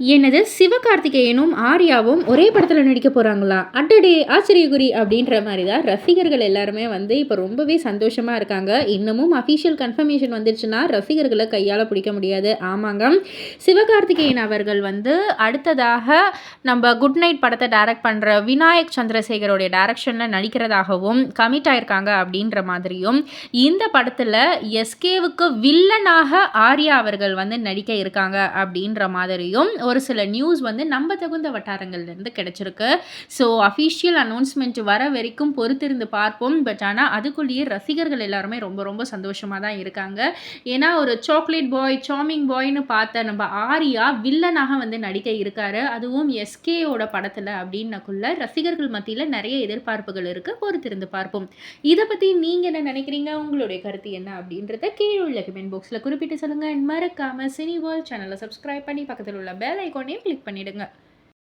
என்னது? சிவகார்த்திகேயனும் ஆர்யாவும் ஒரே படத்தில் நடிக்க போகிறாங்களா அட்டடே ஆச்சரியகுரி அப்படின்ற மாதிரி தான் ரசிகர்கள் எல்லாருமே வந்து இப்போ ரொம்பவே சந்தோஷமாக இருக்காங்க. இன்னமும் அஃபீஷியல் கன்ஃபர்மேஷன் வந்துருச்சுன்னா ரசிகர்களை கையால் பிடிக்க முடியாது. ஆமாங்க. சிவகார்த்திகேயன் அவர்கள் வந்து அடுத்ததாக நம்ம குட் நைட் படத்தை டைரக்ட் பண்ணுற விநாயக் சந்திரசேகருடைய டைரக்ஷனில் நடிக்கிறதாகவும் கமிட் ஆயிருக்காங்க அப்படின்ற மாதிரியும் இந்த படத்தில் எஸ்கேவுக்கு வில்லனாக ஆர்யா அவர்கள் வந்து நடிக்க இருக்காங்க அப்படின்ற மாதிரியும் ஒரு சில நியூஸ் வந்து நம்ப தகுந்த வட்டாரங்கள்லேருந்து கிடச்சிருக்கு. ஸோ அஃபீஷியல் அனௌன்ஸ்மெண்ட் வர வரைக்கும் பொறுத்திருந்து பார்ப்போம். பட் ஆனால் அதுக்குள்ளேயே ரசிகர்கள் எல்லாருமே ரொம்ப ரொம்ப சந்தோஷமாக தான் இருக்காங்க. ஏன்னா ஒரு சாக்லேட் பாய் சாமிங் பாய்னு பார்த்த நம்ம ஆரியா வில்லனாக வந்து நடிக்க இருக்காரு. அதுவும் எஸ்கேயோட படத்தில் அப்படின்னக்குள்ள ரசிகர்கள் மத்தியில் நிறைய எதிர்பார்ப்புகள் இருக்குது பொறுத்திருந்து பார்ப்போம். இதை பற்றி நீங்கள் என்ன நினைக்கிறீங்க? உங்களுடைய கருத்து என்ன அப்படின்றத கீழே உள்ள கமெண்ட் பாக்ஸில் குறிப்பிட்டு சொல்லுங்கள் மறக்காமல் சினி வேர்ல்ட் சேனலை சப்ஸ்கிரைப் பண்ணி பக்கத்தில் உள்ள பெல் ஐக்கானையும் கிளிக் பண்ணிவிடுங்க